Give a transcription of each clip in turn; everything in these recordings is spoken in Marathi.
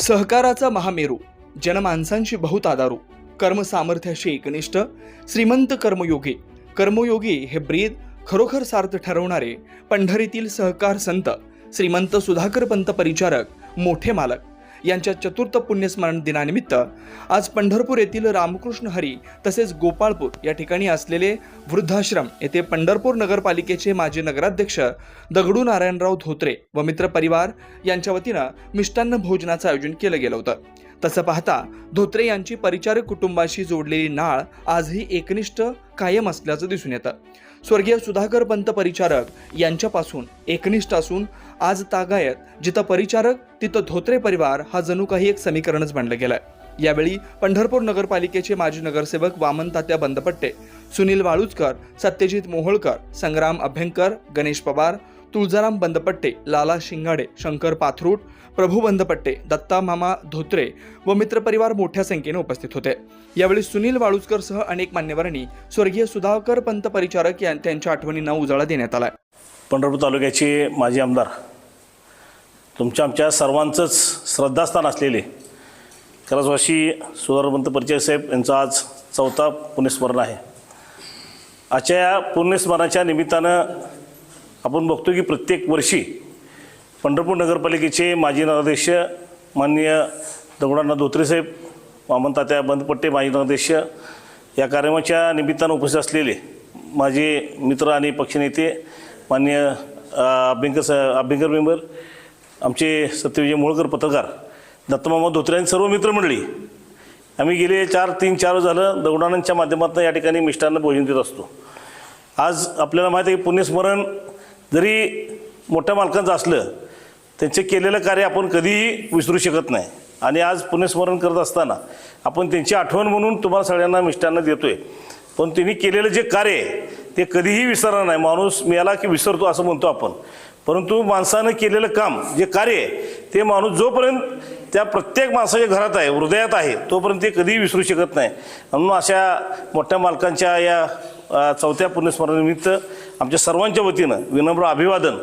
सहकाराचा महामेरू जनमानसांशी बहुत आदारू कर्मसामर्थ्याशी एकनिष्ठ श्रीमंत कर्मयोगी. कर्मयोगी हे ब्रीद खरोखर सार्थ ठरवणारे पंढरीतील सहकार संत श्रीमंत सुधाकर पंत परिचारक मोठे मालक. यांच्या चतुर्थ पुण्यस्मरण दिनानिमित्त आज पंढरपूर येथील रामकृष्ण हरी तसेच गोपाळपूर या ठिकाणी असलेले वृद्धाश्रम येथे पंढरपूर नगरपालिकेचे माजी नगराध्यक्ष दगडू नारायणराव धोत्रे व मित्र परिवार यांच्या वतीनं मिष्टान्न भोजनाचं आयोजन केलं गेलं होतं. तसं पाहता धोत्रे यांची परिचारक कुटुंबाशी जोडलेली नाळ आजही एकनिष्ठ कायम असल्याचं दिसून येतं. स्वर्गीय सुधाकर पंत परिचारक यांच्यापासून एकनिष्ठ असून आज तागायत जिथं परिचारक तिथं धोत्रे परिवार हा जणू काही एक समीकरणच बनलं गेलंय. यावेळी पंढरपूर नगरपालिकेचे माजी नगरसेवक वामन तात्या बंदपट्टे सुनील वाळुजकर सत्यजित मोहोळकर संग्राम अभ्यंकर गणेश पवार तुळजाराम बंदपट्टे लाला शिंगाडे शंकर पाथरूट प्रभू बंदपट्टे दत्ता मामा धोत्रे व मित्रपरिवार मोठ्या संख्येने उपस्थित होते. यावेळी सुनील वाळुजकरसह अनेक मान्यवरांनी स्वर्गीय सुधाकर पंत परिचारक यां- त्यांच्या आठवणींना उजाळा देण्यात आला पंढरपूर तालुक्याचे माजी आमदार तुमच्या आमच्या सर्वांचंच श्रद्धास्थान असलेले कैलासवासी सुधारपंत परिचय साहेब यांचं आज चौथा पुण्यस्मरण आहे. आजच्या या पुण्यस्मरणाच्या निमित्तानं आपण बघतो की प्रत्येक वर्षी पंढरपूर नगरपालिकेचे माजी नगराध्यक्ष माननीय दगडांना धोत्रे साहेब वामन तात्या बंदपट्टे माजी नगराध्यक्ष या कार्यक्रमाच्या निमित्तानं उपस्थित असलेले माझे मित्र आणि पक्षनेते माननीय अभ्यंकर स अभ्यंकर मेंबर आमचे सत्यविजय मोळकर पत्रकार दत्तमामा धोत्रे आणि सर्व मित्रमंडळी आम्ही गेले चार तीन चार झालं दगडाणांच्या माध्यमातून या ठिकाणी मिष्टांना भोजन देत असतो. आज आपल्याला माहिती आहे की पुण्यस्मरण जरी मोठ्या मालकांचं असलं त्यांचे केलेलं कार्य आपण कधीही विसरू शकत नाही. आणि आज पुण्यस्मरण करत असताना आपण त्यांची आठवण म्हणून तुम्हाला सगळ्यांना मिष्टान्न देतोय. पण त्यांनी केलेलं जे कार्य आहे ते कधीही विसरणार नाही. माणूस मिळाला की विसरतो असं म्हणतो आपण. परंतु माणसानं केलेलं काम जे कार्य आहे ते माणूस जोपर्यंत त्या प्रत्येक माणसाच्या घरात आहे हृदयात आहे तोपर्यंत ते कधीही विसरू शकत नाही. म्हणून अशा मोठ्या मालकांच्या या चौथ्या पुण्यस्मरणानिमित्त आमच्या सर्वांच्या वतीनं विनम्र अभिवादन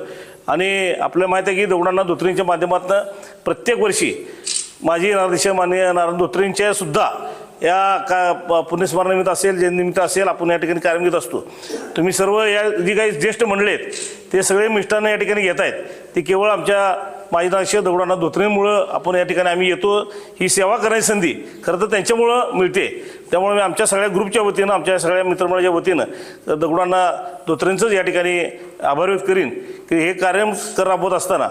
आणि आपल्याला माहीत आहे की दौडांना धोत्रींच्या माध्यमातून प्रत्येक वर्षी माजी नारायण माननीय नारायण धोत्रींच्या सुद्धा या का पुण्यस्मरणानिमित्त असेल जयंतीनिमित्त असेल आपण या ठिकाणी कार्यम घेत असतो. तुम्ही सर्व या जी काही ज्येष्ठ मंडळी आहेत ते सगळे मिष्टांना या ठिकाणी घेत आहेत. ते केवळ आमच्या माजी नाशय दौडांना धोत्रेमुळं आपण या ठिकाणी आम्ही येतो. ही सेवा करण्याची संधी खरं तर त्यांच्यामुळं मिळते. त्यामुळे मी आमच्या सगळ्या ग्रुपच्या वतीनं आमच्या सगळ्या मित्रमंडळाच्या वतीनं दगडांना धोत्रेंचंच या ठिकाणी आभार व्यक्त करीन की हे कार्य कर राबवत असताना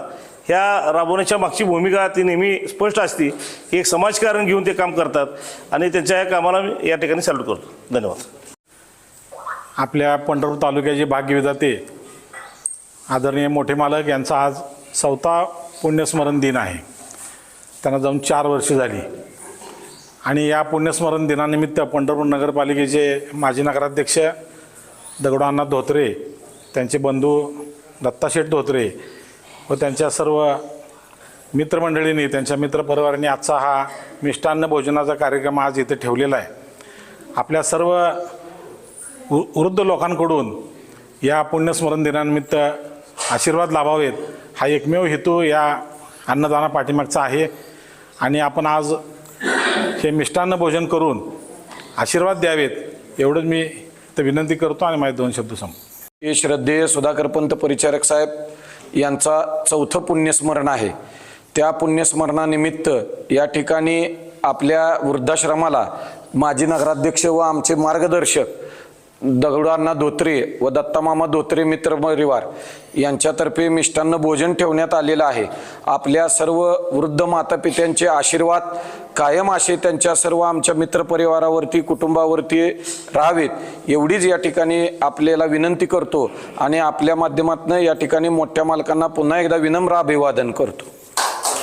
ह्या राबवण्याच्या मागची भूमिका ती नेहमी स्पष्ट असते की एक समाजकारण घेऊन ते काम करतात आणि त्यांच्या या कामाला मी या ठिकाणी सॅल्यूट करतो. धन्यवाद. आपल्या पंढरपूर तालुक्याचे भाग्यविधाते आदरणीय मोठे मालक यांचा आज चौथा पुण्यस्मरण दिन आहे. त्यांना जाऊन चार वर्ष झाली. आणि या पुण्यस्मरण दिनानिमित्त पंढरपूर नगरपालिकेचे माजी नगराध्यक्ष दगडूअण्णा धोत्रे त्यांचे बंधू दत्ताशेठ धोत्रे व त्यांच्या सर्व मित्रमंडळींनी त्यांच्या मित्रपरिवारांनी आजचा हा मिष्टान्न भोजनाचा कार्यक्रम आज इथे ठेवलेला आहे. आपल्या सर्व वृ वृद्ध लोकांकडून या पुण्यस्मरण दिनानिमित्त आशीर्वाद लाभावेत. हा एकमेव हेतू या अन्नदाना पाठीमागचा आहे आणि आपण आज हे मिष्टान्न भोजन करून आशीर्वाद द्यावेत एवढंच मी तर विनंती करतो आणि माझे दोन शब्द संपतो हे श्रद्धेय सुधाकरपंत परिचारक साहेब यांचा चौथं पुण्यस्मरण आहे. त्या पुण्यस्मरणानिमित्त या ठिकाणी आपल्या वृद्धाश्रमाला माजी नगराध्यक्ष व आमचे मार्गदर्शक दगडांना धोत्रे व दत्तामामा धोत्रे मित्र परिवार यांच्यातर्फे मिष्टान्न भोजन ठेवण्यात आलेलं आहे. आपल्या सर्व वृद्ध मातापित्यांचे आशीर्वाद कायम असे त्यांच्या सर्व आमच्या मित्रपरिवारावरती कुटुंबावरती राहावेत एवढीच या ठिकाणी आपल्याला विनंती करतो आणि आपल्या माध्यमातून या ठिकाणी मोठ्या मालकांना पुन्हा एकदा विनम्र अभिवादन करतो.